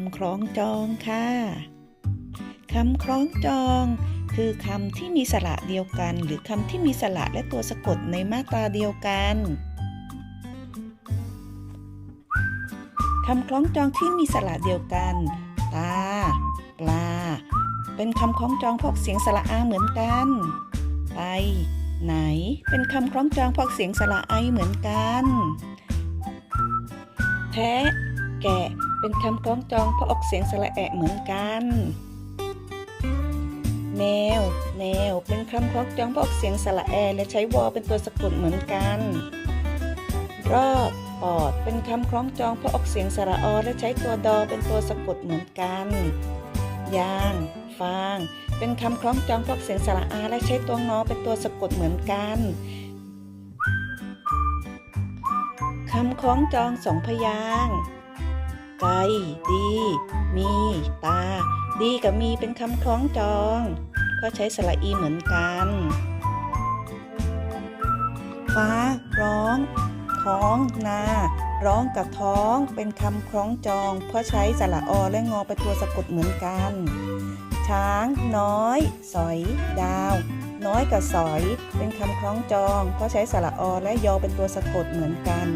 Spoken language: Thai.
ำคล้องจองค่ะคำคล้องจองคือคำที่มีสระเดียวกัน หรือคำที่มีสระและตัวสะกดในมาตราเดียวกันคำคล้องจองที่มีสระเดียวกัน ตา ปลา เป็นคำคล้องจองพวกเสียงสระอาเหมือนกัน ไป ไหน เป็นคำคล้องจองพวกเสียงสระไอเหมือนกันแพะแกะ เป็นคำคล้องจองเพวกออกเสียงสระแอะเหมือนกันแมวแนว เป็นคำคล้องจองเพวกออกเสียงสระแอและใช้วอเป็นตัวสะกดเหมือนกัน รอบปอด เป็นคำคล้องจองเพวกออกเสียงสระอและใช้ตัวดอเป็นตัวสะกดเหมือนกัน ยาง ฟาง เป็นคำคล้องจองเพวกเสียงสระอาและใช้ตัวงอเป็นตัวสะกดเหมือนกันคำคล้องจองสองพยางค์ ไกดี มี ตา ดีกับมีเป็นคำคล้องจอง ก็ใช้สระอีเหมือนกัน ฟ้า ร้อง ท้อง นา ร้องกับท้องเป็นคำคล้องจอง เพราะใช้สระอและงอเป็นตัวสะกดเหมือนกัน ช้าง น้อย สอย ดาว น้อยกับสอย เป็นคำคล้องจอง เพราะใช้สระอและยอเป็นตัวสะกดเหมือนกัน